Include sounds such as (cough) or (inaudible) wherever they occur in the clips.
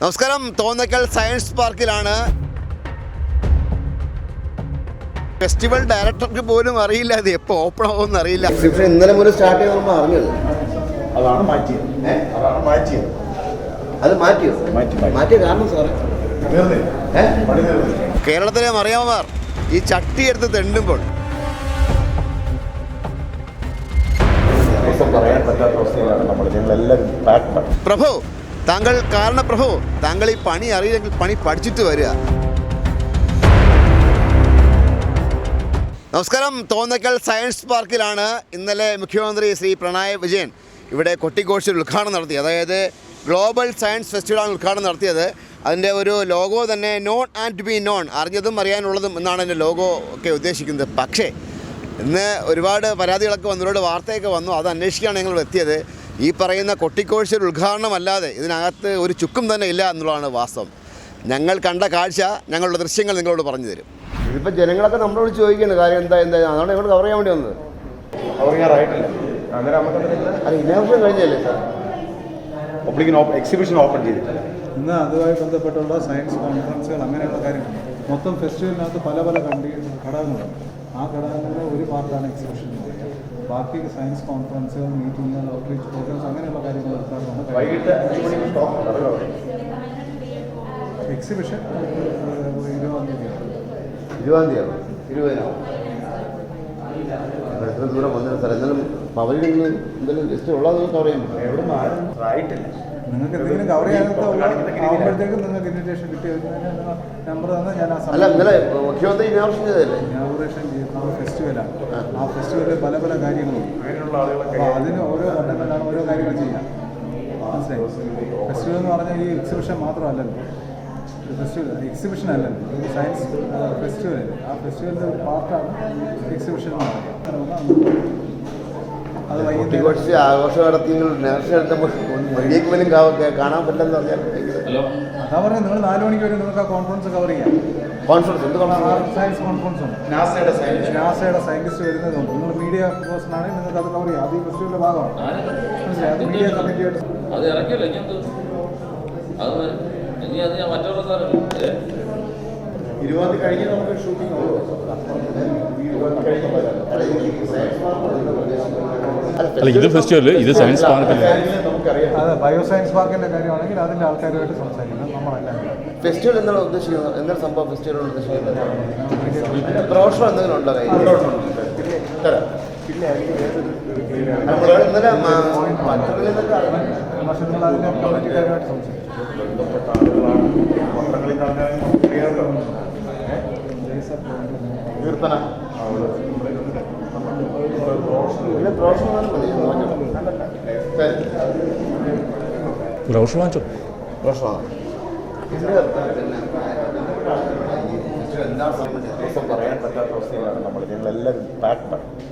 നമസ്കാരം Thonnakkal science പാർക്കിലാണ്. Festival ഡയറക്ടർക്ക് പോലും അറിയില്ല അത് എപ്പോ ഓപ്പൺ ആവുമെന്ന് അറിയില്ല. ഇന്നലെ മുതൽ സ്റ്റാർട്ട് ചെയ്ത് അറിഞ്ഞത്. അതാണ് മാറ്റിയത്. അതാണ് മാറ്റിയത്. അത് മാറ്റിയോ? മാറ്റി, മാറ്റി. മാറ്റിയ കാരണം സാറേ? കേരളത്തിലെ മറിയാമാർ ഈ ചട്ടി എടുത്ത് തെണ്ടുമ്പോൾ. പറയാൻ പറ്റാത്ത അവസ്ഥയിലാണ് നമ്മൾ ഞങ്ങളെല്ലാവരും പാക്ഡ് പ്രഭു താങ്കൾ കാരണപ്രഭോ താങ്കൾ ഈ പണി അറിയില്ലെങ്കിൽ പണി പഠിച്ചിട്ട് വരിക. നമസ്കാരം. തോന്നക്കൽ സയൻസ് പാർക്കിലാണ് ഇന്നലെ മുഖ്യമന്ത്രി ശ്രീ പിണറായി വിജയൻ ഇവിടെ കൊട്ടിക്കോഴ്സിൽ ഉദ്ഘാടനം നടത്തി. അതായത് ഗ്ലോബൽ സയൻസ് ഫെസ്റ്റിവലാണ് ഉദ്ഘാടനം നടത്തിയത്. അതിന്റെ ഒരു ലോഗോ തന്നെ നോൺ ആൻഡ് ബി നോൺ അറിഞ്ഞതും അറിയാനുള്ളതും എന്നാണ് എന്റെ ലോഗോ ഒക്കെ ഉദ്ദേശിക്കുന്നത്. പക്ഷേ ഇന്ന് ഒരുപാട് പരാതികളൊക്കെ വന്നു ഒരുപാട് വാർത്തയൊക്കെ വന്നു. അത് അന്വേഷിക്കുകയാണ് ഞങ്ങൾ എത്തിയത്. ഈ പറയുന്ന കൊട്ടിക്കോഴ്ച ഉദ്ഘാടനമല്ലാതെ ഇതിനകത്ത് ഒരു ചുക്കും തന്നെ ഇല്ല എന്നുള്ളതാണ് വാസ്തവം. ഞങ്ങൾ കണ്ട കാഴ്ച ഞങ്ങളുടെ ദൃശ്യങ്ങൾ നിങ്ങളോട് പറഞ്ഞു തരും. ഇതിപ്പോൾ ജനങ്ങളൊക്കെ നമ്മളോട് ചോദിക്കുന്നത് കാര്യം എന്താ എന്താ? അതാണ് ഞങ്ങൾ കവർ ചെയ്യാൻ വേണ്ടി വന്നത്. അന്നേരം നമുക്ക് അത് ഇനാവശ്യം കഴിഞ്ഞല്ലേ സാർ പബ്ലിക്കിന് എക്സിബിഷൻ ഓപ്പൺ ചെയ്തിട്ടില്ല ഇന്ന് അതുമായി ബന്ധപ്പെട്ടുള്ള സയൻസ് കോൺഫറൻസുകൾ അങ്ങനെയുള്ള കാര്യങ്ങൾ. മൊത്തം ഫെസ്റ്റിവലിനകത്ത് പല പല കണ്ടി ഘടകങ്ങളുണ്ട്. ആ ഘടകങ്ങളുടെ ഒരു പാർട്ടാണ് എക്സിബിഷൻ ബാക്കി science conference meeting outreach programmes അങ്ങനെയുള്ള കാര്യങ്ങൾ നടത്താറുണ്ട് വൈകിട്ട് എക്സിബിഷൻ ഇരുപതാം തീയതിയാണ് ഇരുപതാം തീയതി ഇരുപതിനാവും എത്ര ദൂരം വന്നിരുന്ന സ്ഥലം അവരിൽ നിന്ന് എന്തെങ്കിലും ലിസ്റ്റ് ഉള്ളത് കവർ ചെയ്യാൻ പറ്റും. എവിടെ നിന്ന് ആയിട്ടില്ല നിങ്ങൾക്ക് എന്തെങ്കിലും കവർ ചെയ്യാനൊക്കെ ആകുമ്പോഴത്തേക്കും നിങ്ങൾക്ക് ഇൻവിറ്റേഷൻ കിട്ടിയ നമ്പർ തന്നെ ഞാൻ ആ അല്ല സമയം മുഖ്യമന്ത്രി ഇനാഗുറേഷൻ ചെയ്യുന്ന ഫെസ്റ്റിവലാണ് ആ ഫെസ്റ്റിവലിൽ പല പല കാര്യങ്ങളും. അപ്പോൾ അതിന് ഓരോ ഘട്ടങ്ങളിലാണ് ഓരോ കാര്യങ്ങൾ ചെയ്യുക മനസ്സിലായി? ഫെസ്റ്റിവൽ എന്ന് പറഞ്ഞാൽ ഈ എക്സിബിഷൻ മാത്രമല്ലല്ലോ. ഫെസ്റ്റിവൽ എക്സിബിഷൻ അല്ലല്ലോ. ഒരു സയൻസ് ഫെസ്റ്റിവൽ ആ ഫെസ്റ്റിവലിന്റെ ഒരു പാർട്ടാണ് എക്സിബിഷൻ എന്ന് പറയുന്നത്. കുട്ടികോഴ്ച ആഘോഷം നടത്തിയെങ്കിൽ നേർച്ച എടുത്തപ്പോൾ മീഡിയക്ക് പോലും കാ- കാണാൻ പറ്റില്ലെന്ന് പറഞ്ഞാൽ അതാ പറഞ്ഞത് നിങ്ങൾ നാല് മണിക്ക് വരെ നിങ്ങൾക്ക് ആ കോൺഫറൻസ് കവർ ചെയ്യാം. കോൺഫറൻസ് എന്ത് സയൻസ് കോൺഫറൻസ് ഉണ്ട്. നാസയുടെ സയൻസ് നാസയുടെ സയന്റിസ്റ്റ് വരുന്നതുണ്ട്. നിങ്ങൾ മീഡിയ പേഴ്സൺ ആണെങ്കിൽ നിങ്ങൾക്ക് അത് കവർ ചെയ്യാം. അത് ഈ ഫെസ്റ്റിവലിന്റെ ഭാഗമാണ്. മനസ്സിലായി? അത് മീഡിയ കമ്മിറ്റിയായിട്ട് അത് ഇറക്കിയല്ലോ ഇനി അത്. ഇനി അത് ഞാൻ മറ്റുള്ള സാധനം ഇരുപത് കഴിഞ്ഞ് നമുക്ക് ഷൂട്ടിംഗ് ഉള്ളൂ അല്ല ഇത് ഫെസ്റ്റിവൽ ഇത് സയൻസ് പാർക്കിൽ നമുക്കറിയാം അതെ ബയോ സയൻസ് പാർക്കിന്റെ കാര്യമാണെങ്കിൽ അതിന്റെ ആൾക്കാരുമായിട്ട് സംസാരിക്കുന്നത് നമ്മളെല്ലാം ഫെസ്റ്റിവൽ എന്താണ് ഉദ്ദേശിക്കുന്നത് എന്താണ് സംഭവം ഫെസ്റ്റിവൽ ഉദ്ദേശിക്കുന്നത് പ്രൊഫഷണൽ എന്തെങ്കിലും ഉണ്ടോ കമ്മിറ്റിക്കാരുമായിട്ട് സംസാരിക്കും ബന്ധപ്പെട്ട ആളുകളാണ് കീർത്തന. അവൾ വാങ്ങിച്ചോ പറയാൻ പറ്റാത്ത അവസ്ഥയിലാണ് നമ്മൾ ഞങ്ങളെല്ലാവരും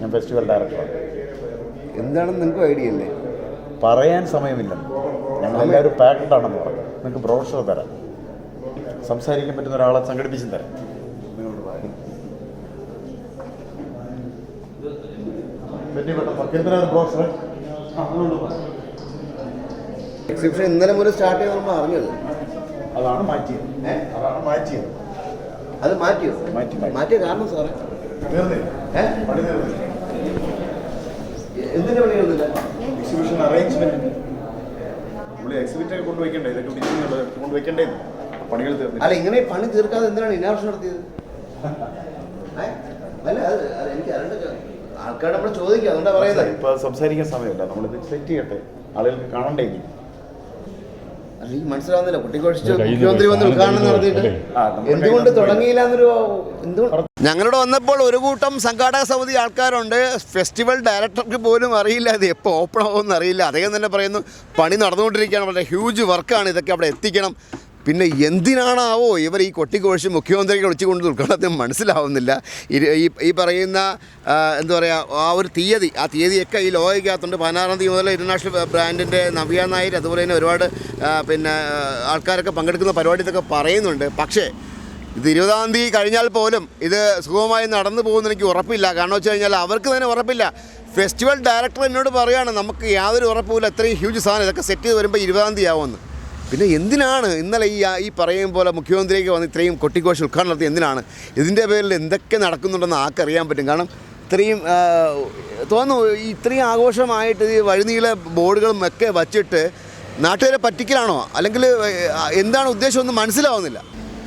ഞാൻ ഫെസ്റ്റിവൽ ഡയറക്ടറാണ് എന്താണെന്ന് നിങ്ങൾക്ക് ഐഡിയ അല്ലേ? പറയാൻ സമയമില്ല. ഞങ്ങളെല്ലാവരും പാക്ഡ് ആണെന്ന് പറഞ്ഞു. നിങ്ങൾക്ക് ബ്രോഷർ തരാം. സംസാരിക്കാൻ പറ്റുന്ന ഒരാളെ സംഘടിപ്പിച്ചും തരാം ബ്രോഷർ എക്സിബിഷൻ ഇന്നലെ മുതൽ സ്റ്റാർട്ട് നമ്മൾ അറിഞ്ഞത് അതാണ് മാറ്റിയത്? അതാണ് മാറ്റിയത്. അത് മാറ്റിയോ? മാറ്റി, മാറ്റി. മാറ്റിയ കാരണം സാറേ? പണി തീർന്നില്ല എന്തിന്റെ പണിയൊന്നുമില്ല എക്സിബിഷൻ അറേഞ്ച്മെന്റ് നമ്മൾ എക്സിബിറ്റ് ഒക്കെ കൊണ്ടുവയ്ക്കണ്ടേ? ഇതൊക്കെ പിടിക്കുന്നുണ്ട് കൊണ്ടുവയ്ക്കണ്ടേ പണികൾ അല്ല ഇങ്ങനെ പണി തീർക്കാതെ എന്തിനാണ് ഇനാവശ്യം നടത്തിയത് (laughs) ഏ? അല്ല അത് അത് എനിക്ക് അറിയേണ്ട ആൾക്കാർ നമ്മൾ ചോദിക്കുക അതുകൊണ്ടാ പറയുന്നത് ഇപ്പൊ സംസാരിക്കാൻ സമയമില്ല. നമ്മളിത് സെറ്റ് ചെയ്യട്ടെ. ആളുകൾക്ക് കാണണ്ടേ ഇനി? അല്ല മനസ്സിലാവുന്നില്ല. കുട്ടിക്കൊഴിച്ച് മുഖ്യമന്ത്രി വന്ന് ഉദ്ഘാടനം നടത്തിയിട്ട് എന്തുകൊണ്ട് തുടങ്ങിയില്ല എന്നൊരു എന്തുകൊണ്ട്? ഞങ്ങളുടെ വന്നപ്പോൾ ഒരു കൂട്ടം സംഘാടക സമിതി ആൾക്കാരുണ്ട്. ഫെസ്റ്റിവൽ ഡയറക്ടർക്ക് പോലും അറിയില്ല ഇത് എപ്പോൾ ഓപ്പൺ ആവുമെന്ന് അറിയില്ല. അദ്ദേഹം തന്നെ പറയുന്നു പണി നടന്നുകൊണ്ടിരിക്കുകയാണ്. വളരെ ഹ്യൂജ് വർക്കാണ് ഇതൊക്കെ അവിടെ എത്തിക്കണം. പിന്നെ എന്തിനാണാവോ ഇവർ ഈ കൊട്ടിക്കൊഴിച്ച് മുഖ്യമന്ത്രിക്ക് ഒളിച്ചുകൊണ്ട് ഉദ്ഘാടനത്തിന് മനസ്സിലാവുന്നില്ല. ഈ ഈ പറയുന്ന എന്താ പറയുക ആ ഒരു തീയതി ആ തീയതിയൊക്കെ ഈ ലോകയ്ക്കകത്തുണ്ട്. പതിനാറാം തീയതി മുതൽ ഇന്റർനാഷണൽ ബ്രാൻഡിന്റെ നവ്യ നായർ അതുപോലെ തന്നെ ഒരുപാട് പിന്നെ ആൾക്കാരൊക്കെ പങ്കെടുക്കുന്ന പരിപാടി ഇതൊക്കെ പറയുന്നുണ്ട്. പക്ഷേ ഇത് ഇരുപതാം തീയതി കഴിഞ്ഞാൽ പോലും ഇത് സുഖമായി നടന്നു പോകുമെന്ന് എനിക്ക് ഉറപ്പില്ല. കാരണം വെച്ച് കഴിഞ്ഞാൽ അവർക്ക് തന്നെ ഉറപ്പില്ല. ഫെസ്റ്റിവൽ ഡയറക്ടർ എന്നോട് പറയുകയാണ് നമുക്ക് യാതൊരു ഉറപ്പുമില്ല. ഇത്രയും ഹ്യൂജ് സാധനം ഇതൊക്കെ സെറ്റ് ചെയ്ത് വരുമ്പോൾ ഇരുപതാം തീയതി ആവുമെന്ന്. പിന്നെ എന്തിനാണ് ഇന്നലെ ഈ ഈ പറയും പോലെ മുഖ്യമന്ത്രിക്ക് വന്ന് ഇത്രയും കൊട്ടിക്കോശ ഉദ്ഘാടനം നടത്തി എന്തിനാണ്? ഇതിന്റെ പേരിൽ എന്തൊക്കെ നടക്കുന്നുണ്ടെന്ന് ആർക്കറിയാൻ പറ്റും? കാരണം ഇത്രയും തോന്നുന്നു ഇത്രയും ആഘോഷമായിട്ട് ഈ വഴിനീള ബോർഡുകളും ഒക്കെ വച്ചിട്ട് നാട്ടുകാരെ പറ്റിക്കലാണോ? അല്ലെങ്കിൽ എന്താണ് ഉദ്ദേശം ഒന്നും മനസ്സിലാവുന്നില്ല.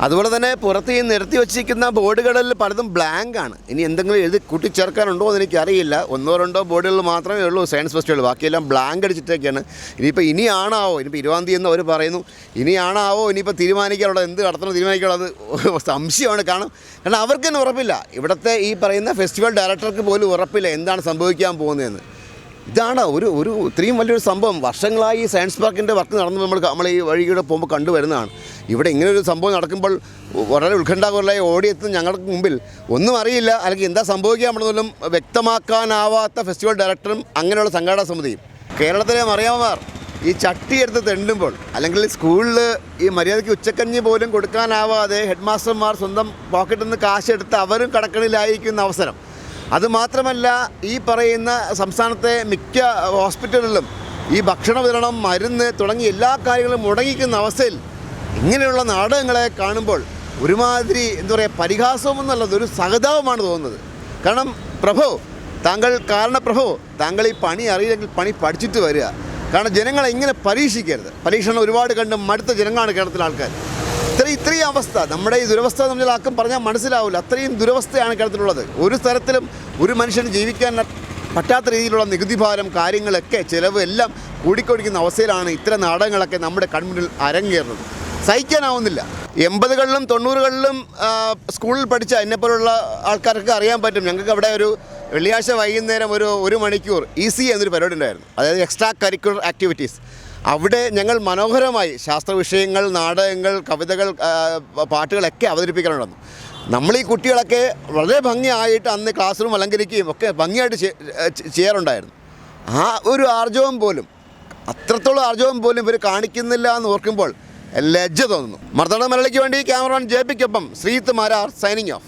അതുപോലെ തന്നെ പുറത്ത് ഈ നിരത്തി വച്ചിരിക്കുന്ന ബോർഡുകളിൽ പലതും ബ്ലാങ്ക് ആണ്. ഇനി എന്തെങ്കിലും എഴുതി കൂട്ടിച്ചേർക്കാനുണ്ടോ എന്ന് എനിക്കറിയില്ല. ഒന്നോ രണ്ടോ ബോർഡുകൾ മാത്രമേ ഉള്ളൂ സയൻസ് ഫെസ്റ്റിവൽ ബാക്കിയെല്ലാം ബ്ലാങ്ക് അടിച്ചിട്ടൊക്കെയാണ് ഇനിയിപ്പോൾ ഇനിയാണാവോ ഇനിയിപ്പോൾ ഇരുപതാം തീയതി എന്ന് അവർ പറയുന്നു. ഇനിയാണാവോ ഇനിയിപ്പോൾ തീരുമാനിക്കാനുള്ളത് എന്ത് നടത്തണം തീരുമാനിക്കാനുള്ളത് (laughs) സംശയമാണ്. കാണും കാരണം അവർക്ക് തന്നെ ഉറപ്പില്ല. ഇവിടുത്തെ ഈ പറയുന്ന ഫെസ്റ്റിവൽ ഡയറക്ടർക്ക് പോലും ഉറപ്പില്ല എന്താണ് സംഭവിക്കാൻ പോകുന്നതെന്ന്. ഇതാണ് ഒരു ഒരു ഇത്രയും വലിയൊരു സംഭവം. വർഷങ്ങളായി സയൻസ് പാർക്കിന്റെ വർക്ക് നടന്നു നമ്മൾ നമ്മൾ ഈ വഴിയുടെ പോകുമ്പോൾ കണ്ടുവരുന്നതാണ്. ഇവിടെ ഇങ്ങനെ ഒരു സംഭവം നടക്കുമ്പോൾ വളരെ ഉത്കണ്ഠാകുലരായി ഓടിയെത്തുന്ന ഞങ്ങൾക്ക് മുമ്പിൽ ഒന്നും അറിയില്ല. അല്ലെങ്കിൽ എന്താ സംഭവിക്കുക നമ്മളൊന്നും വ്യക്തമാക്കാനാവാത്ത ഫെസ്റ്റിവൽ ഡയറക്ടറും അങ്ങനെയുള്ള സംഘാടക സമിതിയും. കേരളത്തിലെ മറിയാമാർ ഈ ചട്ടി എടുത്ത് തെണ്ടുമ്പോൾ അല്ലെങ്കിൽ സ്കൂളിൽ ഈ മര്യാദയ്ക്ക് ഉച്ചക്കഞ്ഞി പോലും കൊടുക്കാനാവാതെ ഹെഡ് മാസ്റ്റർമാർ സ്വന്തം പോക്കറ്റിൽ നിന്ന് കാശെടുത്ത് അവരും കടക്കണിലായിരിക്കുന്ന അവസരം. അതുമാത്രമല്ല ഈ പറയുന്ന സംസ്ഥാനത്തെ മിക്ക ഹോസ്പിറ്റലുകളിലും ഈ ഭക്ഷണ വിതരണം മരുന്ന് തുടങ്ങി എല്ലാ കാര്യങ്ങളും മുടങ്ങിക്കുന്ന അവസ്ഥയിൽ ഇങ്ങനെയുള്ള നാടകങ്ങളെ കാണുമ്പോൾ ഒരുമാതിരി എന്താ പറയുക പരിഹാസവും എന്നുള്ളത് ഒരു സഹതാപമാണ് തോന്നുന്നത്. കാരണം പ്രഭു താങ്കൾ കാരണപ്രഭു താങ്കൾ ഈ പണി അറിയില്ലെങ്കിൽ പണി പഠിച്ചിട്ട് വരിക. കാരണം ജനങ്ങളെ ഇങ്ങനെ പരീക്ഷിക്കരുത്. പരീക്ഷണം ഒരുപാട് കണ്ട് മടുത്ത ജനങ്ങളാണ് കേരളത്തിലെ ആൾക്കാർ. ഇത്രയും ഇത്രയും അവസ്ഥ. നമ്മുടെ ഈ ദുരവസ്ഥ നമ്മൾ ആർക്കും പറഞ്ഞാൽ മനസ്സിലാവില്ല. അത്രയും ദുരവസ്ഥയാണ് കേരളത്തിലുള്ളത് ഒരു തരത്തിലും ഒരു മനുഷ്യന് ജീവിക്കാൻ പറ്റാത്ത രീതിയിലുള്ള നികുതി ഭാരം കാര്യങ്ങളൊക്കെ ചിലവ് എല്ലാം കൂടിക്കൊടിക്കുന്ന അവസ്ഥയിലാണ് ഇത്തരം നാടകങ്ങളൊക്കെ നമ്മുടെ കൺമുന്നിൽ അരങ്ങേറുന്നത്. സഹിക്കാനാവുന്നില്ല. എൺപതുകളിലും തൊണ്ണൂറുകളിലും സ്കൂളിൽ പഠിച്ച എന്നെപ്പോലുള്ള ആൾക്കാർക്ക് അറിയാൻ പറ്റും. ഞങ്ങൾക്ക് അവിടെ ഒരു വെള്ളിയാഴ്ച വൈകുന്നേരം ഒരു ഒരു മണിക്കൂർ ഈസി എന്നൊരു പരിപാടി ഉണ്ടായിരുന്നു. അതായത് എക്സ്ട്രാ കരിക്കുലർ ആക്ടിവിറ്റീസ് അവിടെ ഞങ്ങൾ മനോഹരമായി ശാസ്ത്ര വിഷയങ്ങൾ നാടകങ്ങൾ കവിതകൾ പാട്ടുകളൊക്കെ അവതരിപ്പിക്കാനുണ്ടെന്നു നമ്മൾ ഈ കുട്ടികളൊക്കെ വളരെ ഭംഗിയായിട്ട് അന്ന് ക്ലാസ് റൂം അലങ്കരിക്കുകയും ഒക്കെ ഭംഗിയായിട്ട് ചെയ്യാറുണ്ടായിരുന്നു. ആ ഒരു ആർജവം പോലും അത്രത്തോളം ആർജവം പോലും ഇവർ കാണിക്കുന്നില്ല എന്ന് ഓർക്കുമ്പോൾ ലജ്ജ തോന്നുന്നു. മർദ്ദട മലയാളിക്ക് വേണ്ടി ക്യാമറമാൻ ജെ പിക്കൊപ്പം ശ്രീത്ത് മാരാർ സൈനിങ് ഓഫ്